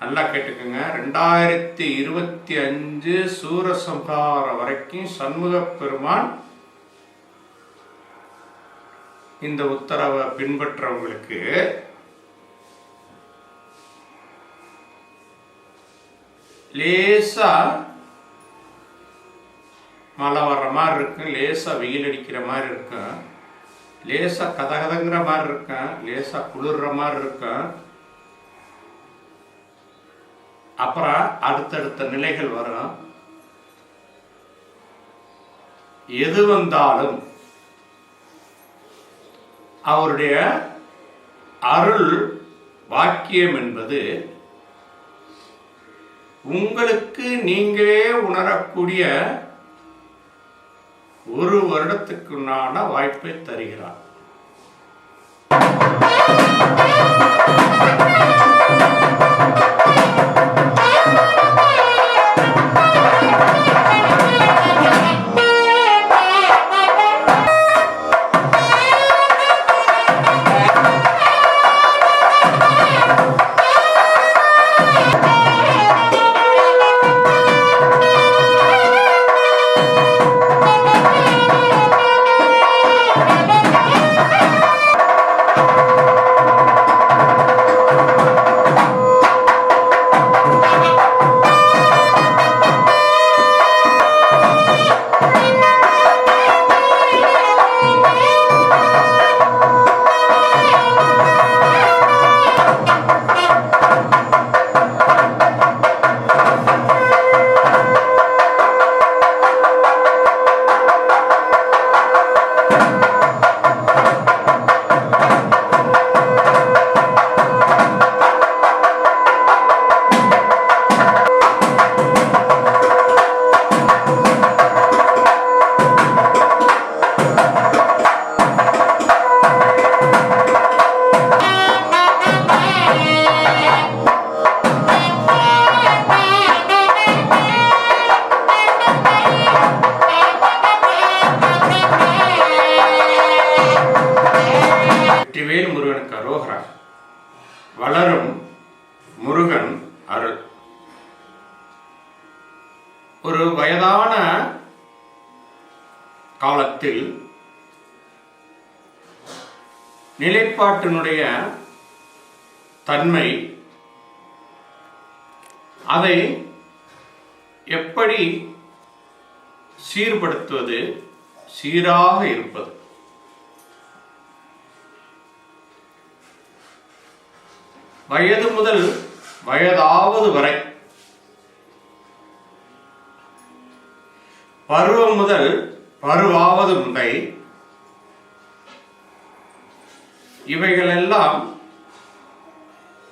நல்லா கேட்டுக்கோங்க. ரெண்டாயிரத்தி இருபத்தி அஞ்சு சூரசம்ஹாரம் வரைக்கும் சண்முக பெருமான் இந்த உத்தரவை பின்பற்றவங்களுக்கு லேசா மழை வர்ற மாதிரி இருக்கும். லேசா வெயில் அடிக்கிற மாதிரி இருக்கும். லேசா கதகதங்கிற மாதிரி இருக்கும். லேசா குளிர்ற மாதிரி இருக்கும். அப்புறம் அடுத்தடுத்த நிலைகள் வரும். எது வந்தாலும் அவருடைய அருள் வாக்கியம் என்பது உங்களுக்கு நீங்களே உணரக்கூடிய ஒரு வருடத்துக்குண்டான வாய்ப்பை தருகிறார். ஒரு வயதான காலத்தில் நிலைப்பாட்டினுடைய தன்மை அதை எப்படி சீர்படுத்துவது சீராக இருப்பது? வயது முதல் வயதாவது வரை பருவம் முதல் பருவாவது முறை இவைகளெல்லாம்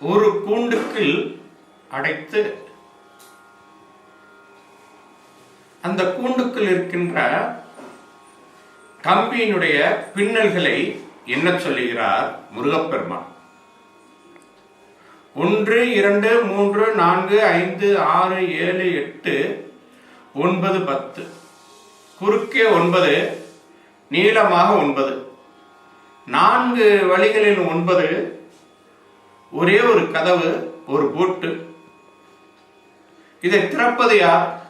ஒரு கூண்டுக்குள் அடைத்து அந்த கூண்டுக்குள் இருக்கின்ற கம்பியினுடைய பின்னல்களை என்ன சொல்லுகிறார்? முருகப்பெருமான். ஒன்று இரண்டு மூன்று நான்கு ஐந்து ஆறு ஏழு எட்டு ஒன்பது பத்து. குறுக்கே ஒன்பது நீளமாக ஒன்பது. நான்கு வழிகளில் ஒன்பது ஒரே ஒரு கதவு ஒரு பூட்டு. இதை திறப்பது யார்?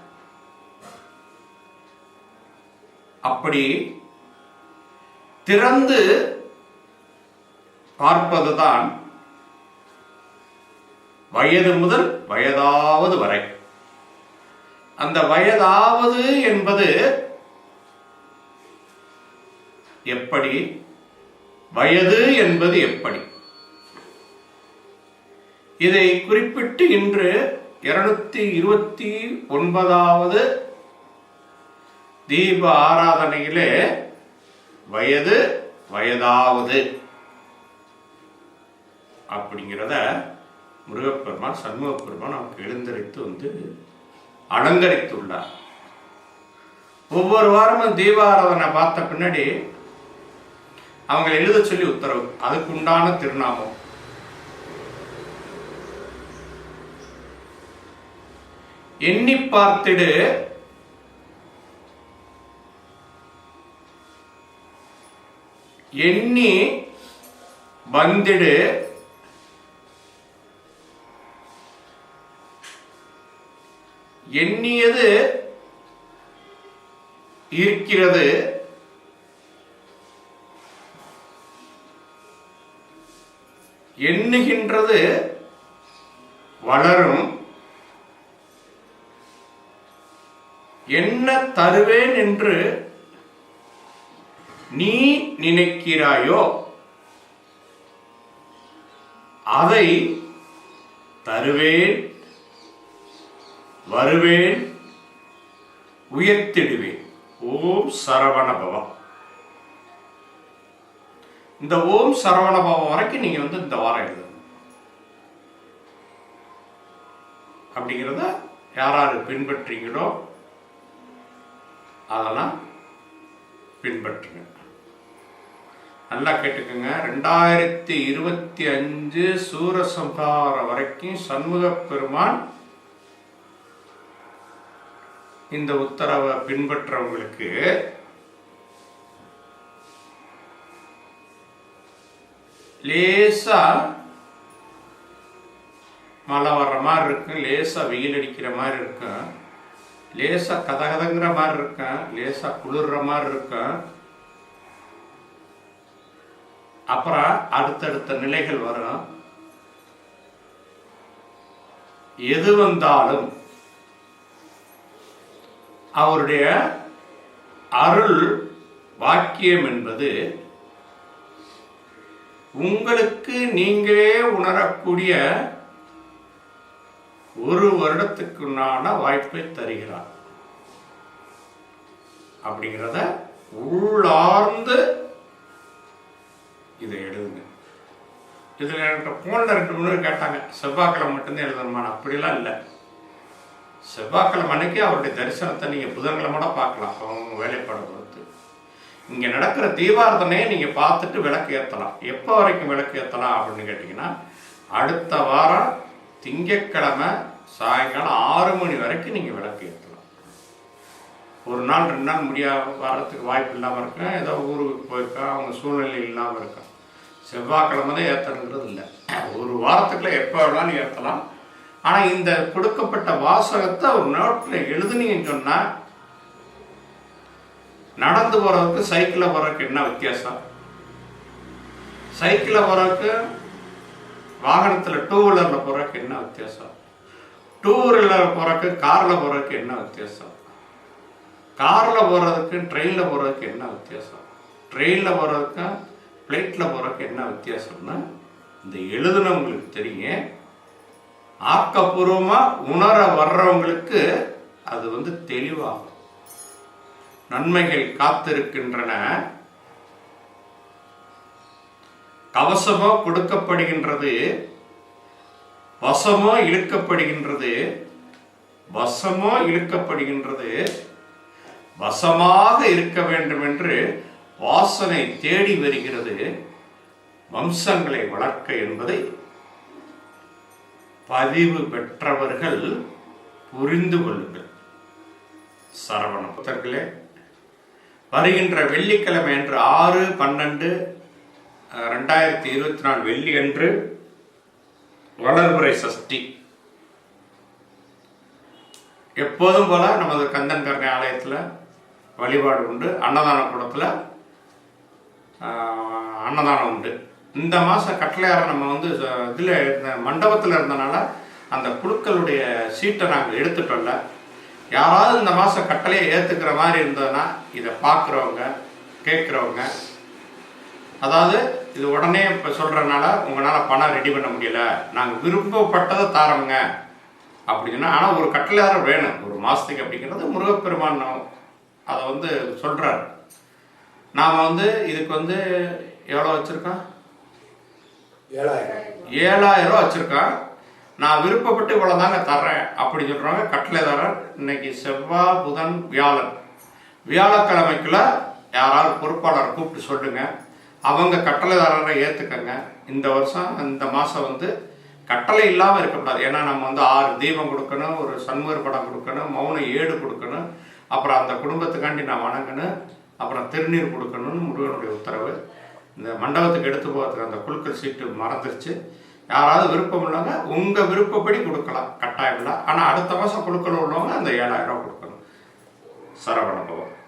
அப்படி திறந்து பார்ப்பதுதான் வயது முதல் வயதாவது வரை. அந்த வயதாவது என்பது எப்படி? வயது என்பது எப்படி? இதை குறிப்பிட்டு இன்று இருநூத்தி இருபத்தி ஒன்பதாவது தீப ஆராதனையிலே வயது வயதாவது அப்படிங்கிறத முருகப்பெருமான் சண்முகப்பெருமான் நமக்கு எழுந்தரித்து வந்து அலங்கரித்துள்ளார். ஒவ்வொரு வாரமும் தீபாராதனை பார்த்த பின்னாடி அவங்க எழுத சொல்லி உத்தரவு. அதுக்குண்டான திருநாமம். எண்ணி பார்த்துடு. எண்ணி வந்திடு. எண்ணியது இருக்கிறது எண்ணுகின்றது வளரும். என்ன தருவேன் என்று நீ நினைக்கிறாயோ அதை தருவேன் வருவேன் உயர்த்திடுவேன். ஓம் சரவணபவம் இந்த ஓம் சரவணபாவம் வரைக்கும் நீங்க வந்து இந்த வாரம் எழுதணும். அப்படிங்கிறத யார் யார் பின்பற்றீங்களோ அதெல்லாம் பின்பற்றுங்க. நல்லா கேட்டுக்கோங்க. ரெண்டாயிரத்தி இருபத்தி அஞ்சு சூரசம்ஹாரம் வரைக்கும் சண்முக பெருமான் இந்த உத்தரவை பின்பற்றவங்களுக்கு லேசா மழை வர்ற மாதிரி இருக்கும் லேசா வெயில் அடிக்கிற மாதிரி இருக்கும் லேசா கதகதங்கிற மாதிரி இருக்கும் லேசா குளிர்ற மாதிரி இருக்கும் அப்புறம் அடுத்தடுத்த நிலைகள் வரும். எது வந்தாலும் அவருடைய அருள் வாக்கியம் என்பது உங்களுக்கு நீங்களே உணரக்கூடிய ஒரு வருடத்துக்குண்டான வாய்ப்பை தருகிறார். அப்படிங்கிறத உள்ளார்ந்து இதை எழுதுங்க. இதில் என்கிட்ட ஃபோனில் ரெண்டு மூணு பேர் கேட்டாங்க. செவ்வாய்க்கிழமை மட்டும்தான் எழுதணுமா அப்படிலாம் இல்லை. செவ்வாய்க்கிழமை அன்னைக்கு அவருடைய தரிசனத்தை நீங்கள் புதன்கிழமை பார்க்கலாம். அவங்க வேலைப்பாடு பொறுத்து. இங்கே நடக்கிற தீபாரதனையே நீங்கள் பார்த்துட்டு விளக்கு ஏற்றலாம் எப்போ வரைக்கும் விளக்கு ஏற்றலாம் அப்படின்னு கேட்டிங்கன்னா அடுத்த வாரம் திங்கக்கிழமை சாயங்காலம் ஆறு மணி வரைக்கும் நீங்கள் விளக்கு ஏற்றலாம் ஒரு நாள் ரெண்டு நாள் முடியா வர்றதுக்கு வாய்ப்பு இல்லாமல் இருக்கும் ஏதோ ஊருக்கு போயிருக்கா? அவங்க சூழ்நிலை இல்லாமல் இருக்கும் செவ்வாய்க்கிழமை தான் ஏற்றணுங்கிறது இல்லை. ஒரு வாரத்துக்குள்ள எப்போ வேணாலும் ஏற்றலாம் ஆனால் இந்த கொடுக்கப்பட்ட வாசகத்தை ஒரு நோட்டில் எழுதுனீங்கன்னு சொன்னால் நடந்து போகிறதுக்கு சைக்கிளில் போகிறதுக்கு என்ன வித்தியாசம்? சைக்கிளில் போகிறதுக்கு வாகனத்தில் டூ வீலரில் போகிறதுக்கு என்ன வித்தியாசம்? டூ வீலரில் போகிறதுக்கு காரில் போகிறதுக்கு என்ன வித்தியாசம்? காரில் போகிறதுக்கு ட்ரெயினில் போகிறதுக்கு என்ன வித்தியாசம்? ட்ரெயினில் போகிறதுக்கு ஃப்ளைட்டில் போகிறதுக்கு என்ன வித்தியாசம்னா இந்த எழுதுனவங்களுக்கு தெரியும் ஆக்கப்பூர்வமாக உணர வர்றவங்களுக்கு அது வந்து தெளிவாகும். நன்மைகள் காத்திருக்கின்றன. கவசமோ கொடுக்கப்படுகின்றது வசமோ இழுக்கப்படுகின்றது வசமோ இழுக்கப்படுகின்றது வசமாக இருக்க வேண்டும் என்று வாசனை தேடி வருகிறது வம்சங்களை வளர்க்க என்பதை. பதிவு பெற்றவர்கள் புரிந்து கொள்ளுங்கள். சரவண புத்தர்களே வருகின்ற வெள்ளிக்கிழமை அன்று ஆறு பன்னெண்டு ரெண்டாயிரத்தி இருபத்தி நாலு வெள்ளி அன்று வளர்புரை சஷ்டி. எப்போதும் போல நமது கந்தன் கருணை ஆலயத்தில் வழிபாடு உண்டு அன்னதான கூடத்தில் அன்னதானம் உண்டு. இந்த மாதம் கட்டளையார நம்ம வந்து இதில் இருந்த மண்டபத்தில் இருந்தனால அந்த குழுக்களுடைய சீட்டை நாங்கள் எடுத்துட்டோம்ல யாராவது இந்த மாதம் கட்டளையை ஏற்றுக்கிற மாதிரி இருந்ததுன்னா இதை பார்க்குறவங்க கேட்குறவங்க அதாவது இது உடனே இப்போ சொல்கிறனால உங்களால் பணம் ரெடி பண்ண முடியல. நாங்கள் விருப்பப்பட்டதை தாரோங்க. அப்படின்னா ஆனால் ஒரு கட்டளையாரம் வேணும். ஒரு மாதத்துக்கு அப்படிங்கிறது முருகப்பெருமான் அதை வந்து சொல்கிறார் நாம் வந்து இதுக்கு வந்து எவ்வளோ வச்சுருக்கோம்? ஏழாயிரம். ஏழாயிரம் ரூபா வச்சுருக்கான் நான் விருப்பப்பட்டு இவ்வளோ தாங்க தர்றேன் அப்படி சொல்கிறவங்க கட்டளைதாரர் இன்னைக்கு செவ்வாய் புதன் வியாழன். வியாழக்கிழமைக்குள்ள யாராவது பொறுப்பாளர் கூப்பிட்டு சொல்லுங்க. அவங்க கட்டளைதாரரை ஏற்றுக்கங்க இந்த வருஷம் இந்த மாதம் வந்து கட்டளை இல்லாமல் இருக்கக்கூடாது. ஏன்னா நம்ம வந்து ஆறு தீபம் கொடுக்கணும் ஒரு சண்முகர் படம் கொடுக்கணும் மௌன ஏடு கொடுக்கணும் அப்புறம் அந்த குடும்பத்துக்காண்டி நான் வணங்கணும் அப்புறம் திருநீர் கொடுக்கணும்னு முருகனுடைய உத்தரவு. இந்த மண்டபத்துக்கு எடுத்து போகிறதுக்கு அந்த குழுக்கள் சீட்டு மறந்துருச்சு. யாராவது விருப்பம் உள்ளவங்க உங்கள் விருப்பப்படி கொடுக்கலாம். கட்டாயம் இல்லை. ஆனால் அடுத்த மாதம் கொடுக்கல உள்ளவங்க அந்த ஏழாயிரம் ரூபாய் கொடுக்கணும். சரவணபவம்